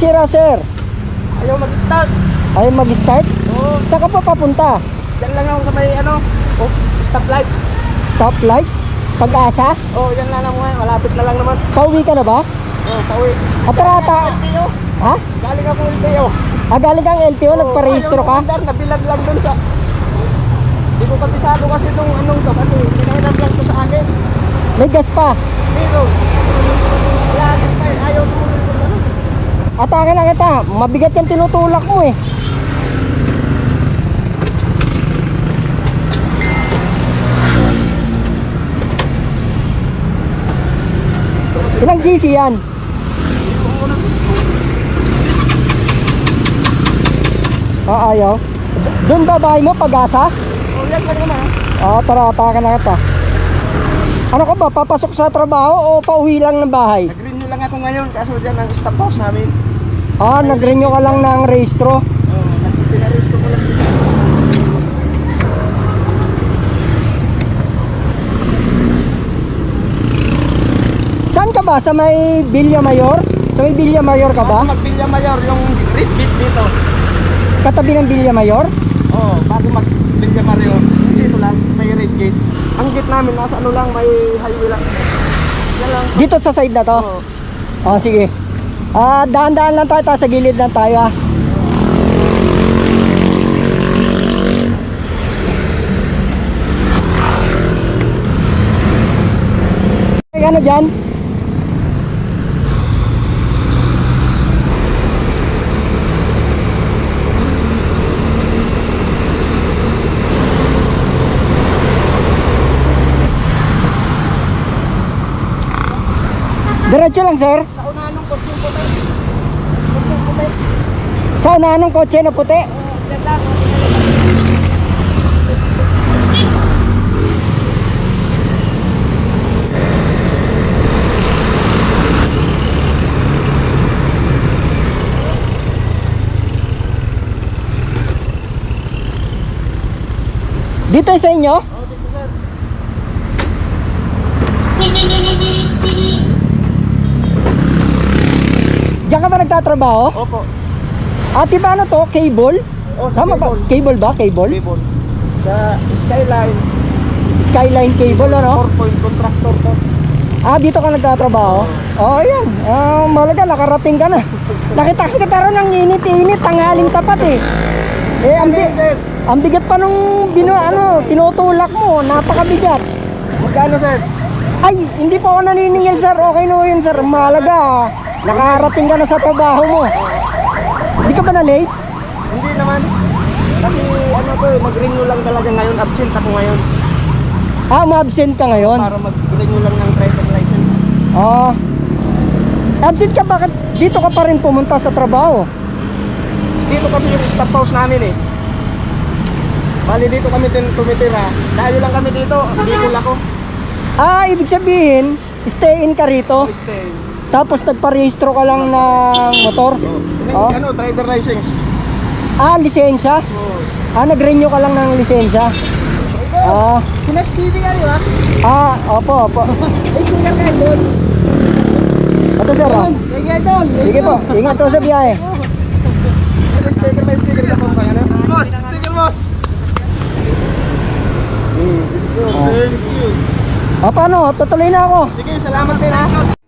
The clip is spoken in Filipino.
sira, sir? Ayaw mag-start. Ayaw mag-start? Oo. Saan ka pa papunta? Yan lang ako sa may ano. Oh, stoplight. Stoplight? Pag-asa? Oh, yan lang naman. Malapit na lang naman. Pauwi ka na ba? Oh, pauwi. Atrata. LTO. Ha? Galing ako LTO. Ah, galing kang LTO, nagparehistro ka? Ayaw, nabilag lang dun sa... Hindi ko kabisado kasi itong anong to kasi pinahirap lang to sa akin. May gas pa. Pero, wala din pa eh. Ayaw tumuloy ko ano. Atake lang kita. Mabigat yung tinutulak mo eh. Ilang cc yan? Ah, ayaw. Doon ba bahay mo, pag-asa? Oh, yan lang naman. Ah, tara, atake na kita. Ano ka ba, papasok sa trabaho o pauwi lang ng bahay? Nag-renew lang ako ngayon kaso dyan ang stop house namin. Ah, nag-renew ka lang ng rehistro. Oh, nag-pinaris ko lang. Saan ka ba? Sa may Villa Mayor? Sa may Villa Mayor ka ba? Bago mag-Villa Mayor yung red gate dito. Katabi ng Villa Mayor? Oo, oh, bago mag-Villa Mayor. Dito lang, may red gate. Ang gate namin nasa ano lang, may highway lang. Lang. Dito sa side na to? Oo. Oh, sige. Ah, dahan-dahan lang tayo, sa gilid lang tayo ah. Ay, ano dyan? Diretso lang, sir. Sa Sa unahan ng kotse na puti. Dito sa inyo? Oo, dito sir. Diyan ka ba nagtatrabaho? Opo. Ate ba ano to? Cable? Oh, Tama ba? Cable ba? Cable? Cable. Sa Skyline, Skyline cable ano? 4 point contractor to. Ah, dito ka nagtatrabaho? Oo, oh, yan. Ah, malaga, nakarating ka na. Nakita kasi kita ron ng init-init, tanghaling tapat eh. Eh, ang, bi- ang bigat pa nung bino, ano, tinutulak mo, napakabigat. Magkano sir? Ay, hindi pa ako naniningil sir. Okay na yun sir. Mahalaga. Ah. Nakarating ka na sa trabaho mo. Hindi ka ba na late? Hindi naman. Kasi ano to, eh, mag-renew lang talaga ngayon. Absent ako ngayon. Ah, ma-absent ka ngayon. Para mag-renew lang ng driver license. Ah. absent ka bakit dito ka pa rin pumunta sa trabaho? Dito kasi yung stop house namin eh. Bali dito kami din tumitira. Dahil lang kami dito, Bicol ako. Ah, ibig sabihin, stay in ka rito. Stay. Tapos nagparehistro ka lang ng motor. Oh. Oh. Ano, driver license. Ah, lisensya. Oh. Ah, nag-renew ka lang ng lisensya. Ah, Sinex TV ka di ba? ah, opo, opo. May sticker ka doon. Ito sir, ah. Sige doon. Sige po, ingat po sa biyahe. Sticker, may sticker ka po ba? Boss, sticker boss. Thank you. Ah, paano? Tutuloy na ako. Sige, salamat din ha.